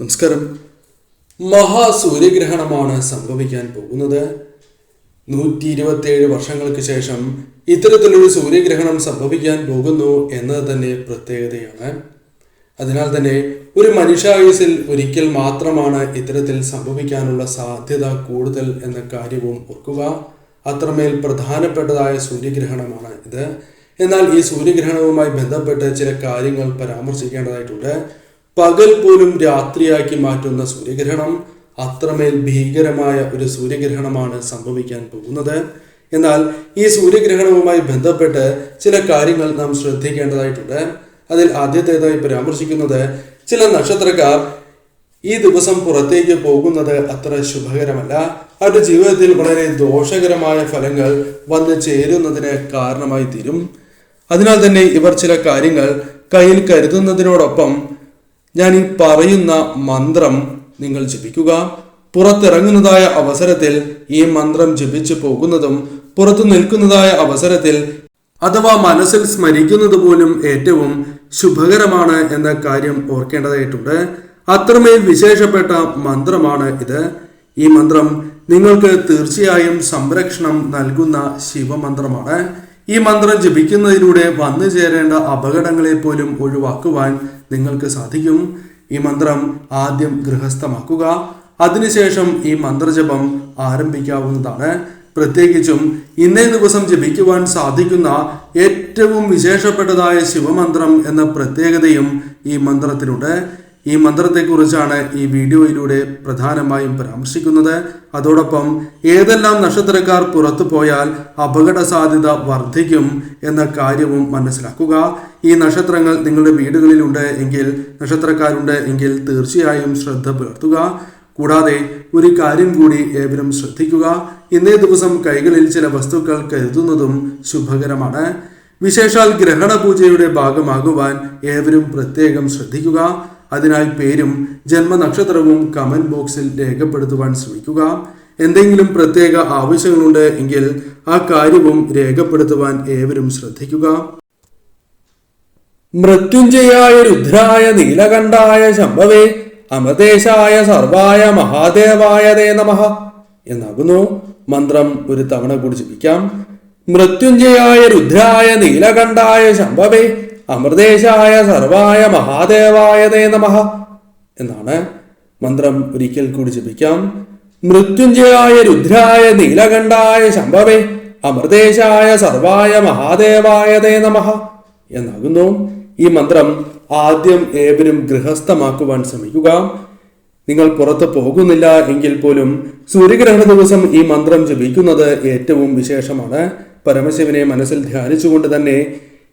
നമസ്കാരം. മഹാസൂര്യഗ്രഹണമാണ് സംഭവിക്കാൻ പോകുന്നത്. നൂറ്റി ഇരുപത്തിയേഴ് വർഷങ്ങൾക്ക് ശേഷം ഇത്തരത്തിലൊരു സൂര്യഗ്രഹണം സംഭവിക്കാൻ പോകുന്നു എന്നത് തന്നെ പ്രത്യേകതയാണ്. അതിനാൽ തന്നെ ഒരു മനുഷ്യായുസിൽ ഒരിക്കൽ മാത്രമാണ് ഇത്തരത്തിൽ സംഭവിക്കാനുള്ള സാധ്യത കൂടുതൽ എന്ന കാര്യവും ഓർക്കുക. അത്രമേൽ പ്രധാനപ്പെട്ടതായ സൂര്യഗ്രഹണമാണ് ഇത്. എന്നാൽ ഈ സൂര്യഗ്രഹണവുമായി ബന്ധപ്പെട്ട് ചില കാര്യങ്ങൾ പരാമർശിക്കേണ്ടതായിട്ടുണ്ട്. പകൽ പോലും രാത്രിയാക്കി മാറ്റുന്ന സൂര്യഗ്രഹണം അത്രമേൽ ഭീകരമായ ഒരു സൂര്യഗ്രഹണമാണ് സംഭവിക്കാൻ പോകുന്നത്. എന്നാൽ ഈ സൂര്യഗ്രഹണവുമായി ബന്ധപ്പെട്ട് ചില കാര്യങ്ങൾ നാം ശ്രദ്ധിക്കേണ്ടതായിട്ടുണ്ട്. അതിൽ ആദ്യത്തേതായി പരാമർശിക്കുന്നത് ചില നക്ഷത്രക്കാർ ഈ ദിവസം പുറത്തേക്ക് പോകുന്നത് അത്ര ശുഭകരമല്ല. അവരുടെ ജീവിതത്തിൽ വളരെ ദോഷകരമായ ഫലങ്ങൾ വന്നു ചേരുന്നതിന് കാരണമായി തീരും. അതിനാൽ തന്നെ ഇവർ ചില കാര്യങ്ങൾ കയ്യിൽ കരുതുന്നതിനോടൊപ്പം ഞാൻ ഈ പറയുന്ന മന്ത്രം നിങ്ങൾ ജപിക്കുക. പുറത്തിറങ്ങുന്നതായ അവസരത്തിൽ ഈ മന്ത്രം ജപിച്ചു പോകുന്നതും പുറത്തു നിൽക്കുന്നതായ അവസരത്തിൽ അഥവാ മനസ്സിൽ സ്മരിക്കുന്നത് പോലും ഏറ്റവും ശുഭകരമാണ് എന്ന കാര്യം ഓർക്കേണ്ടതായിട്ടുണ്ട്. അത്രമേൽ വിശേഷപ്പെട്ട മന്ത്രമാണ് ഇത്. ഈ മന്ത്രം നിങ്ങൾക്ക് തീർച്ചയായും സംരക്ഷണം നൽകുന്ന ശിവമന്ത്രമാണ്. ഈ മന്ത്രം ജപിക്കുന്നതിലൂടെ വന്നു ചേരേണ്ട അപകടങ്ങളെ പോലും ഒഴിവാക്കുവാൻ നിങ്ങൾക്ക് സാധിക്കും. ഈ മന്ത്രം ആദ്യം ഗൃഹസ്ഥമാക്കുക. അതിനുശേഷം ഈ മന്ത്രജപം ആരംഭിക്കാവുന്നതാണ്. പ്രത്യേകിച്ചും ഇന്നേ ദിവസം ജപിക്കുവാൻ സാധിക്കുന്ന ഏറ്റവും വിശേഷപ്പെട്ടതായ ശിവമന്ത്രം എന്ന പ്രത്യേകതയും ഈ മന്ത്രത്തിനുണ്ട് ഈ മന്ത്രത്തെക്കുറിച്ചാണ് ഈ വീഡിയോയിലൂടെ പ്രധാനമായും പരാമർശിക്കുന്നത്. അതോടൊപ്പം ഏതെല്ലാം നക്ഷത്രക്കാർ പുറത്തു പോയാൽ അപകട സാധ്യത വർദ്ധിക്കും എന്ന കാര്യവും മനസ്സിലാക്കുക. ഈ നക്ഷത്രങ്ങൾ നിങ്ങളുടെ വീടുകളിലുണ്ട് എങ്കിൽ നക്ഷത്രക്കാരുണ്ട് എങ്കിൽ തീർച്ചയായും ശ്രദ്ധ പുലർത്തുക. കൂടാതെ ഒരു കാര്യം കൂടി ഏവരും ശ്രദ്ധിക്കുക. ഇന്നേ ദിവസം കൈകളിൽ ചില വസ്തുക്കൾ കരുതുന്നതും ശുഭകരമാണ്. വിശേഷാൽ ഗ്രഹണ പൂജയുടെ ഭാഗമാകുവാൻ ഏവരും പ്രത്യേകം ശ്രദ്ധിക്കുക. അതിനായി പേരും ജന്മനക്ഷത്രവും കമന്റ് ബോക്സിൽ രേഖപ്പെടുത്തുവാൻ ശ്രമിക്കുക. എന്തെങ്കിലും പ്രത്യേക ആവശ്യങ്ങളുണ്ട് എങ്കിൽ ആ കാര്യവും രേഖപ്പെടുത്തുവാൻ ഏവരും ശ്രദ്ധിക്കുക. മൃത്യുഞ്ജയായ രുദ്രായ നീലകണ്ഠായ ശംഭവേ അമതേശായ സർവായ മഹാദേവായ ദേ നമഃ എന്നാകുന്നു. മന്ത്രം ഒരു തവണ കൂടി ജപിക്കാം. മൃത്യുഞ്ജയായ രുദ്രായ നീലകണ്ഠായ ശംഭവേ അമൃതേശായ സർവായ മഹാദേവായ തേ നമഃ എന്നാണ് മന്ത്രം ഒരിക്കൽ കൂടി ജപിക്കാം. മൃത്യുഞ്ജയായ രുദ്രായ നീലകണ്ഠായ ശംഭവേ അമൃതേശായ സർവായ മഹാദേവായ തേ നമഃ എന്നാകുന്നു. ഈ മന്ത്രം ആദ്യം ഏവരും ഗൃഹസ്ഥമാക്കുവാൻ ശ്രമിക്കുക. നിങ്ങൾ പുറത്ത് പോകുന്നില്ല എങ്കിൽ പോലും സൂര്യഗ്രഹണ ദിവസം ഈ മന്ത്രം ജപിക്കുന്നത് ഏറ്റവും വിശേഷമാണ്. പരമശിവനെ മനസ്സിൽ ധ്യാനിച്ചുകൊണ്ട് തന്നെ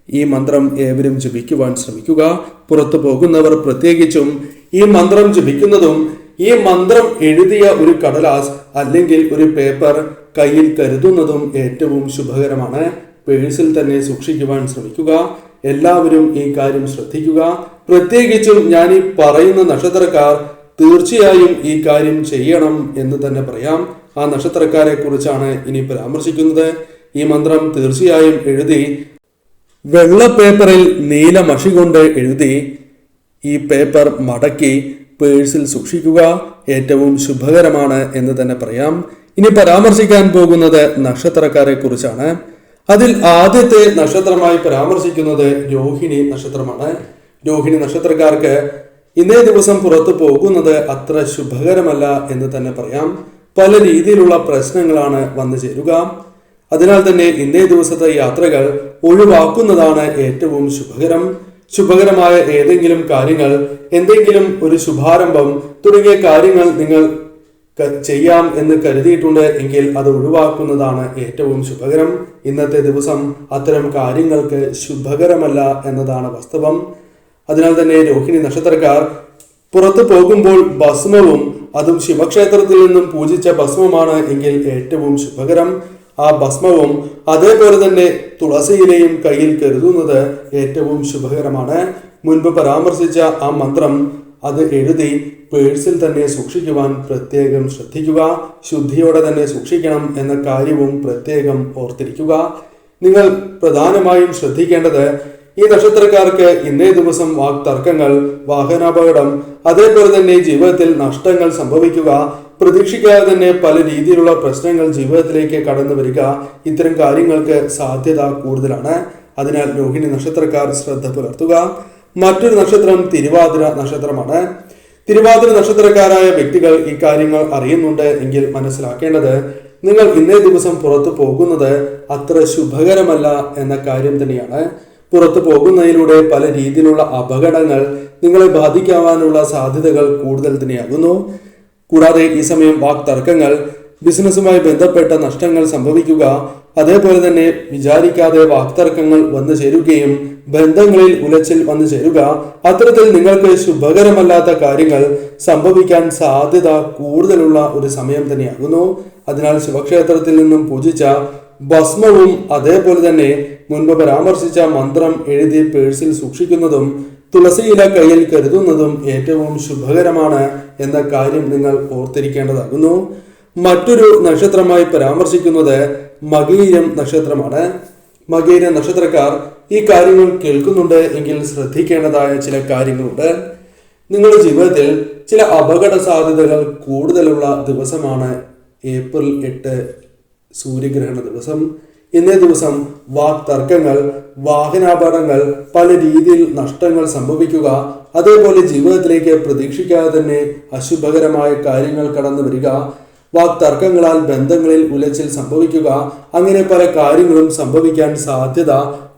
ഈ മന്ത്രം ഏവരും ജപിക്കുവാൻ ശ്രമിക്കുക. പുറത്തു പോകുന്നവർ പ്രത്യേകിച്ചും ഈ മന്ത്രം ജപിക്കുന്നതും ഈ മന്ത്രം എഴുതിയ ഒരു കടലാസ് അല്ലെങ്കിൽ ഒരു പേപ്പർ കയ്യിൽ കരുതുന്നതും ഏറ്റവും ശുഭകരമാണ്. പേഴ്സിൽ തന്നെ സൂക്ഷിക്കുവാൻ ശ്രമിക്കുക. എല്ലാവരും ഈ കാര്യം ശ്രദ്ധിക്കുക. പ്രത്യേകിച്ചും ഞാൻ ഈ പറയുന്ന നക്ഷത്രക്കാർ തീർച്ചയായും ഈ കാര്യം ചെയ്യണം എന്ന് തന്നെ പറയാം. ആ നക്ഷത്രക്കാരെ കുറിച്ചാണ് ഇനി പരാമർശിക്കുന്നത്. ഈ മന്ത്രം തീർച്ചയായും എഴുതി വെള്ള പേപ്പറിൽ നീല മഷി കൊണ്ട് എഴുതി ഈ പേപ്പർ മടക്കി പേഴ്സിൽ സൂക്ഷിക്കുക ഏറ്റവും ശുഭകരമാണ് എന്ന് തന്നെ പറയാം. ഇനി പരാമർശിക്കാൻ പോകുന്നത് നക്ഷത്രക്കാരെ കുറിച്ചാണ്. അതിൽ ആദ്യത്തെ നക്ഷത്രമായി പരാമർശിക്കുന്നത് രോഹിണി നക്ഷത്രമാണ്. രോഹിണി നക്ഷത്രക്കാർക്ക് ഇന്നേ ദിവസം പുറത്തു പോകുന്നത് അത്ര ശുഭകരമല്ല എന്ന് തന്നെ പറയാം. പല രീതിയിലുള്ള പ്രശ്നങ്ങളാണ് വന്നു ചേരുക. അതിനാൽ തന്നെ ഇന്നേ ദിവസത്തെ യാത്രകൾ ഒഴിവാക്കുന്നതാണ് ഏറ്റവും ശുഭകരം. ശുഭകരമായ ഏതെങ്കിലും കാര്യങ്ങൾ എന്തെങ്കിലും ഒരു ശുഭാരംഭം തുടങ്ങിയ കാര്യങ്ങൾ നിങ്ങൾ ചെയ്യാം എന്ന് കരുതിയിട്ടുണ്ട് എങ്കിൽ അത് ഒഴിവാക്കുന്നതാണ് ഏറ്റവും ശുഭകരം. ഇന്നത്തെ ദിവസം അത്തരം കാര്യങ്ങൾക്ക് ശുഭകരമല്ല എന്നതാണ് വാസ്തവം. അതിനാൽ തന്നെ രോഹിണി നക്ഷത്രക്കാർ പുറത്തു പോകുമ്പോൾ ഭസ്മവും അതും ശിവക്ഷേത്രത്തിൽ നിന്നും പൂജിച്ച ഭസ്മമാണ് എങ്കിൽ ഏറ്റവും ശുഭകരം. ആ ഭസ്മവും അതേപോലെ തന്നെ തുളസിയിലെയും കയ്യിൽ കരുതുന്നത് ഏറ്റവും ശുഭകരമാണ്. മുൻപ് പരാമർശിച്ച ആ മന്ത്രം അത് എഴുതി പേഴ്സിൽ തന്നെ സൂക്ഷിക്കുവാൻ പ്രത്യേകം ശ്രദ്ധിക്കുക ശുദ്ധിയോടെ തന്നെ സൂക്ഷിക്കണം എന്ന കാര്യവും പ്രത്യേകം ഓർത്തിരിക്കുക. നിങ്ങൾ പ്രധാനമായും ശ്രദ്ധിക്കേണ്ടത് ഈ നക്ഷത്രക്കാർക്ക് ഇന്നേ ദിവസം വാക്തർക്കങ്ങൾ വാഹനാപകടം അതേപോലെ തന്നെ ജീവിതത്തിൽ നഷ്ടങ്ങൾ സംഭവിക്കുക പ്രതീക്ഷിക്കാതെ തന്നെ പല രീതിയിലുള്ള പ്രശ്നങ്ങൾ ജീവിതത്തിലേക്ക് കടന്നു വരിക ഇത്തരം കാര്യങ്ങൾക്ക് സാധ്യത കൂടുതലാണ്. അതിനാൽ രോഹിണി നക്ഷത്രക്കാർ ശ്രദ്ധ പുലർത്തുക. മറ്റൊരു നക്ഷത്രം തിരുവാതിര നക്ഷത്രമാണ്. തിരുവാതിര നക്ഷത്രക്കാരായ വ്യക്തികൾ ഈ കാര്യങ്ങൾ അറിയുന്നുണ്ട് എങ്കിൽ മനസ്സിലാക്കേണ്ടത് നിങ്ങൾ ഇന്നേ ദിവസം പുറത്തു പോകുന്നത് അത്ര ശുഭകരമല്ല എന്ന കാര്യം തന്നെയാണ്. പുറത്തു പോകുന്നതിലൂടെ പല രീതിയിലുള്ള അപകടങ്ങൾ നിങ്ങളെ ബാധിക്കാവാനുള്ള സാധ്യതകൾ കൂടുതൽ തന്നെയാകുന്നു. കൂടാതെ ഈ സമയം വാക് തർക്കങ്ങൾ ബിസിനസ്സുമായി ബന്ധപ്പെട്ട നഷ്ടങ്ങൾ സംഭവിക്കുക അതേപോലെ തന്നെ വിചാരിക്കാതെ വാക്തർക്കങ്ങൾ വന്നു ചേരുകയും ബന്ധങ്ങളിൽ ഉലച്ചിൽ വന്നു ചേരുക അത്തരത്തിൽ നിങ്ങൾക്ക് ശുഭകരമല്ലാത്ത കാര്യങ്ങൾ സംഭവിക്കാൻ സാധ്യത കൂടുതലുള്ള ഒരു സമയം തന്നെയാകുന്നു. അതിനാൽ ശിവക്ഷേത്രത്തിൽ നിന്നും പൂജിച്ച ഭസ്മവും അതേപോലെ തന്നെ മുൻപ് പരാമർശിച്ച മന്ത്രം എഴുതി പേഴ്സിൽ സൂക്ഷിക്കുന്നതും തുളസിയില കയ്യിൽ കരുതുന്നതും ഏറ്റവും ശുഭകരമാണ് എന്ന കാര്യം നിങ്ങൾ ഓർത്തിരിക്കേണ്ടതാകുന്നു. മറ്റൊരു നക്ഷത്രമായി പരാമർശിക്കുന്നത് മകീരം നക്ഷത്രമാണ്. മകീര നക്ഷത്രക്കാർ ഈ കാര്യങ്ങൾ കേൾക്കുന്നുണ്ട് എങ്കിൽ ശ്രദ്ധിക്കേണ്ടതായ ചില കാര്യങ്ങളുണ്ട്. നിങ്ങളുടെ ജീവിതത്തിൽ ചില അപകട സാധ്യതകൾ കൂടുതലുള്ള ദിവസമാണ് ഏപ്രിൽ എട്ട് സൂര്യഗ്രഹണ ദിവസം. ഇന്നേ ദിവസം വാക് തർക്കങ്ങൾ വാഹനാപകടങ്ങൾ പല രീതിയിൽ നഷ്ടങ്ങൾ സംഭവിക്കുക അതേപോലെ ജീവിതത്തിലേക്ക് പ്രതീക്ഷിക്കാതെ തന്നെ അശുഭകരമായ കാര്യങ്ങൾ കടന്നു വരിക വാക് തർക്കങ്ങളാൽ ബന്ധങ്ങളിൽ ഉലച്ചിൽ സംഭവിക്കുക അങ്ങനെ പല കാര്യങ്ങളും സംഭവിക്കാൻ സാധ്യത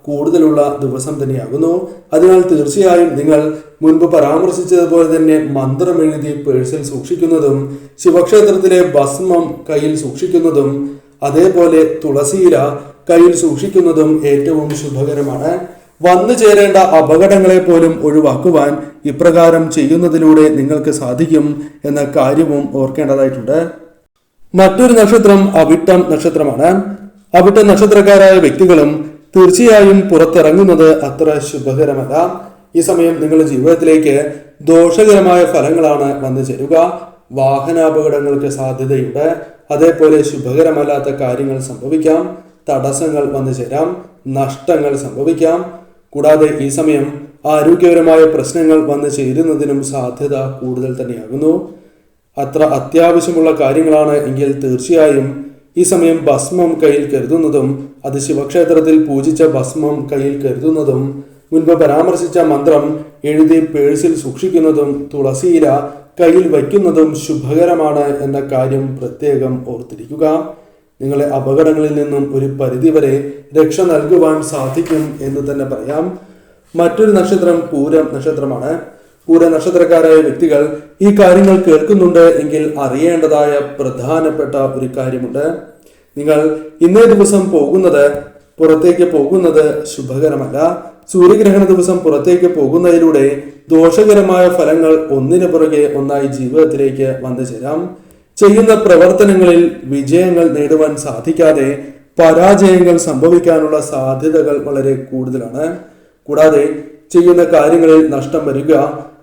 കൂടുതലുള്ള ദിവസം തന്നെയാകുന്നു. അതിനാൽ തീർച്ചയായും നിങ്ങൾ മുൻപ് പരാമർശിച്ചതുപോലെ തന്നെ മന്ത്രം എഴുതി പേഴ്സിൽ സൂക്ഷിക്കുന്നതും ശിവക്ഷേത്രത്തിലെ ഭസ്മം കയ്യിൽ സൂക്ഷിക്കുന്നതും അതേപോലെ തുളസിയില കയ്യിൽ സൂക്ഷിക്കുന്നതും ഏറ്റവും ശുഭകരമാണ്. വന്നു ചേരേണ്ട അപകടങ്ങളെ പോലും ഒഴിവാക്കുവാൻ ഇപ്രകാരം ചെയ്യുന്നതിലൂടെ നിങ്ങൾക്ക് സാധിക്കും എന്ന കാര്യവും ഓർക്കേണ്ടതായിട്ടുണ്ട്. മറ്റൊരു നക്ഷത്രം അവിട്ടം നക്ഷത്രമാണ്. അവിട്ട നക്ഷത്രക്കാരായ വ്യക്തികളും തീർച്ചയായും പുറത്തിറങ്ങുന്നത് അത്ര ശുഭകരമല്ല. ഈ സമയം നിങ്ങളുടെ ജീവിതത്തിലേക്ക് ദോഷകരമായ ഫലങ്ങളാണ് വന്നു ചേരുക. വാഹനാപകടങ്ങൾക്ക് സാധ്യതയുണ്ട്. അതേപോലെ ശുഭകരമല്ലാത്ത കാര്യങ്ങൾ സംഭവിക്കാം. തടസ്സങ്ങൾ വന്നു ചേരാം. നഷ്ടങ്ങൾ സംഭവിക്കാം. കൂടാതെ ഈ സമയം ആരോഗ്യപരമായ പ്രശ്നങ്ങൾ വന്നു ചേരുന്നതിനും സാധ്യത കൂടുതൽ തന്നെയാകുന്നു. അത്ര അത്യാവശ്യമുള്ള കാര്യങ്ങളാണ് എങ്കിൽ തീർച്ചയായും ഈ സമയം ഭസ്മം കയ്യിൽ കരുതുന്നതും അത് ശിവക്ഷേത്രത്തിൽ പൂജിച്ച ഭസ്മം കയ്യിൽ കരുതുന്നതും മുൻപ് പരാമർശിച്ച മന്ത്രം എഴുതി പേഴ്സിൽ സൂക്ഷിക്കുന്നതും തുളസിയില കയ്യിൽ വയ്ക്കുന്നതും ശുഭകരമാണ് എന്ന കാര്യം പ്രത്യേകം ഓർത്തിരിക്കുക. നിങ്ങളെ അപകടങ്ങളിൽ നിന്നും ഒരു പരിധിവരെ രക്ഷ നൽകുവാൻ സാധിക്കും എന്ന് തന്നെ പറയാം. മറ്റൊരു നക്ഷത്രം പൂരം നക്ഷത്രമാണ്. പൂര നക്ഷത്രക്കാരായ വ്യക്തികൾ ഈ കാര്യങ്ങൾ കേൾക്കുന്നുണ്ട് എങ്കിൽ അറിയേണ്ടതായ പ്രധാനപ്പെട്ട ഒരു കാര്യമുണ്ട്. നിങ്ങൾ ഇന്നേ ദിവസം പോകുന്നത് പുറത്തേക്ക് പോകുന്നത് ശുഭകരമല്ല. സൂര്യഗ്രഹണ ദിവസം പുറത്തേക്ക് പോകുന്നതിലൂടെ ദോഷകരമായ ഫലങ്ങൾ ഒന്നിനു പുറകെ ഒന്നായി ജീവിതത്തിലേക്ക് വന്നു ചേരാം. ചെയ്യുന്ന പ്രവർത്തനങ്ങളിൽ വിജയങ്ങൾ നേടുവാൻ സാധിക്കാതെ പരാജയങ്ങൾ സംഭവിക്കാനുള്ള സാധ്യതകൾ വളരെ കൂടുതലാണ്. കൂടാതെ ചെയ്യുന്ന കാര്യങ്ങളിൽ നഷ്ടം വരിക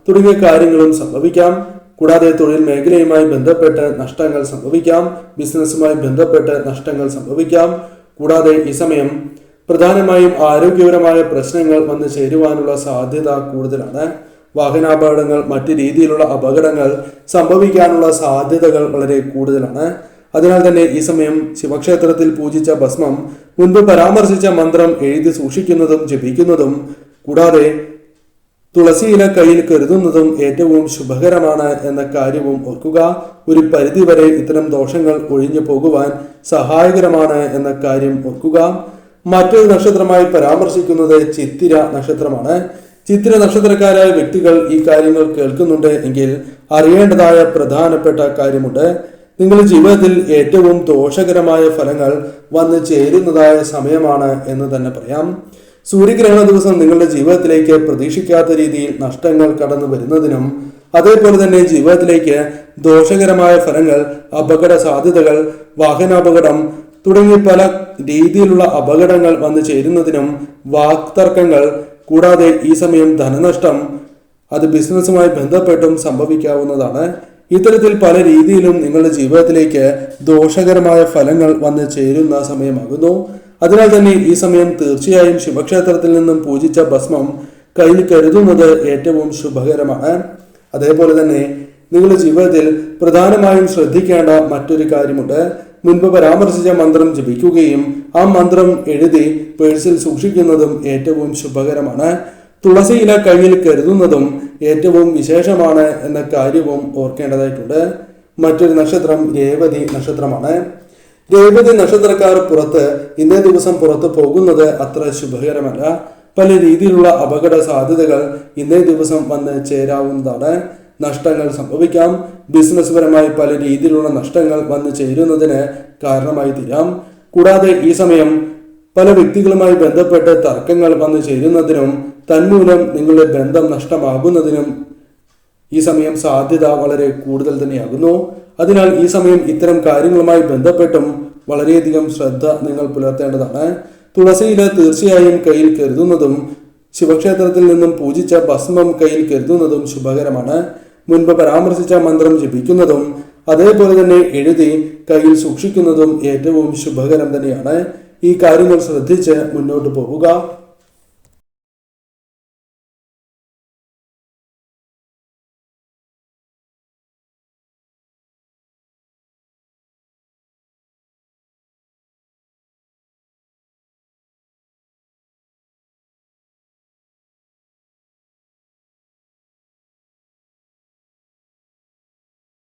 തുടങ്ങിയ കാര്യങ്ങളും സംഭവിക്കാം. കൂടാതെ തൊഴിൽ മേഖലയുമായി ബന്ധപ്പെട്ട് നഷ്ടങ്ങൾ സംഭവിക്കാം ബിസിനസ്സുമായി ബന്ധപ്പെട്ട് നഷ്ടങ്ങൾ സംഭവിക്കാം. കൂടാതെ ഈ സമയം പ്രധാനമായും ആരോഗ്യപരമായ പ്രശ്നങ്ങൾ വന്നു ചേരുവാനുള്ള സാധ്യത കൂടുതലാണ്. വാഹനാപകടങ്ങൾ മറ്റു രീതിയിലുള്ള അപകടങ്ങൾ സംഭവിക്കാനുള്ള സാധ്യതകൾ വളരെ കൂടുതലാണ്. അതിനാൽ തന്നെ ഈ സമയം ശിവക്ഷേത്രത്തിൽ പൂജിച്ച ഭസ്മം മുൻപ് പരാമർശിച്ച മന്ത്രം എഴുതി സൂക്ഷിക്കുന്നതും ജപിക്കുന്നതും കൂടാതെ തുളസിയില കയ്യിൽ കരുതുന്നതും ഏറ്റവും ശുഭകരമാണ് എന്ന കാര്യവും ഓർക്കുക. ഒരു പരിധിവരെ ഇത്തരം ദോഷങ്ങൾ ഒഴിഞ്ഞു പോകുവാൻ സഹായകരമാണ് എന്ന കാര്യം ഓർക്കുക. മറ്റൊരു നക്ഷത്രമായി പരാമർശിക്കുന്നത് ചിത്തിര നക്ഷത്രമാണ്. ചിത്തിര നക്ഷത്രക്കാരായ വ്യക്തികൾ ഈ കാര്യങ്ങൾ കേൾക്കുന്നുണ്ട് എങ്കിൽ അറിയേണ്ടതായ പ്രധാനപ്പെട്ട കാര്യമുണ്ട്. നിങ്ങളുടെ ജീവിതത്തിൽ ഏറ്റവും ദോഷകരമായ ഫലങ്ങൾ വന്നു ചേരുന്നതായ സമയമാണ് എന്ന് തന്നെ പറയാം. സൂര്യഗ്രഹണ ദിവസം നിങ്ങളുടെ ജീവിതത്തിലേക്ക് പ്രതീക്ഷിക്കാത്ത രീതിയിൽ നഷ്ടങ്ങൾ കടന്നു വരുന്നതിനും അതേപോലെ തന്നെ ജീവിതത്തിലേക്ക് ദോഷകരമായ ഫലങ്ങൾ അപകട സാധ്യതകൾ വാഹനാപകടം തുടങ്ങിയ പല രീതിയിലുള്ള അപകടങ്ങൾ വന്നു ചേരുന്നതിനും വാക്തർക്കങ്ങൾ കൂടാതെ ഈ സമയം ധനനഷ്ടം അത് ബിസിനസ്സുമായി ബന്ധപ്പെട്ടും സംഭവിക്കാവുന്നതാണ്. ഇത്തരത്തിൽ പല രീതിയിലും നിങ്ങളുടെ ജീവിതത്തിലേക്ക് ദോഷകരമായ ഫലങ്ങൾ വന്ന് ചേരുന്ന സമയമാകുന്നു. അതിനാൽ തന്നെ ഈ സമയം തീർച്ചയായും ശിവക്ഷേത്രത്തിൽ നിന്നും പൂജിച്ച ഭസ്മം കയ്യിൽ കരുതുന്നത് ഏറ്റവും ശുഭകരമാണ്. അതേപോലെ തന്നെ നിങ്ങളുടെ ജീവിതത്തിൽ പ്രധാനമായും ശ്രദ്ധിക്കേണ്ട മറ്റൊരു കാര്യമുണ്ട്. മുൻപ് പരാമർശിച്ച മന്ത്രം ജപിക്കുകയും ആ മന്ത്രം എഴുതി പേഴ്സിൽ സൂക്ഷിക്കുന്നതും ഏറ്റവും ശുഭകരമാണ്. തുളസി ഇല കയ്യിൽ കരുതുന്നതും ഏറ്റവും വിശേഷമാണ് എന്ന കാര്യവും ഓർക്കേണ്ടതായിട്ടുണ്ട്. മറ്റൊരു നക്ഷത്രം രേവതി നക്ഷത്രമാണ്. രേവതി നക്ഷത്രക്കാർ പുറത്ത് ഇന്നേ ദിവസം പുറത്ത് പോകുന്നത് അത്ര ശുഭകരമല്ല. പല രീതിയിലുള്ള അപകട സാധ്യതകൾ ഇന്നേ ദിവസം വന്ന് ചേരാവുന്നതാണ്. നഷ്ടങ്ങൾ സംഭവിക്കാം. ബിസിനസ് പരമായി പല രീതിയിലുള്ള നഷ്ടങ്ങൾ വന്നു ചേരുന്നതിന് കാരണമായി തീരാം. കൂടാതെ ഈ സമയം പല വ്യക്തികളുമായി ബന്ധപ്പെട്ട് തർക്കങ്ങൾ വന്നു ചേരുന്നതിനും തന്മൂലം നിങ്ങളുടെ ബന്ധം നഷ്ടമാകുന്നതിനും ഈ സമയം സാധ്യത വളരെ കൂടുതൽ തന്നെയാകുന്നു. അതിനാൽ ഈ സമയം ഇത്തരം കാര്യങ്ങളുമായി ബന്ധപ്പെട്ടും വളരെയധികം ശ്രദ്ധ നിങ്ങൾ പുലർത്തേണ്ടതാണ്. തുളസിയില തീർച്ചയായും കയ്യിൽ കരുതുന്നതും ശിവക്ഷേത്രത്തിൽ നിന്നും പൂജിച്ച ഭസ്മം കയ്യിൽ കരുതുന്നതും ശുഭകരമാണ്. മുൻപ് പരാമർശിച്ച മന്ത്രം ജപിക്കുന്നതും അതേപോലെ തന്നെ എഴുതി കയ്യിൽ സൂക്ഷിക്കുന്നതും ഏറ്റവും ശുഭകരം തന്നെയാണ്. ഈ കാര്യങ്ങൾ ശ്രദ്ധിച്ച് മുന്നോട്ട് പോവുക.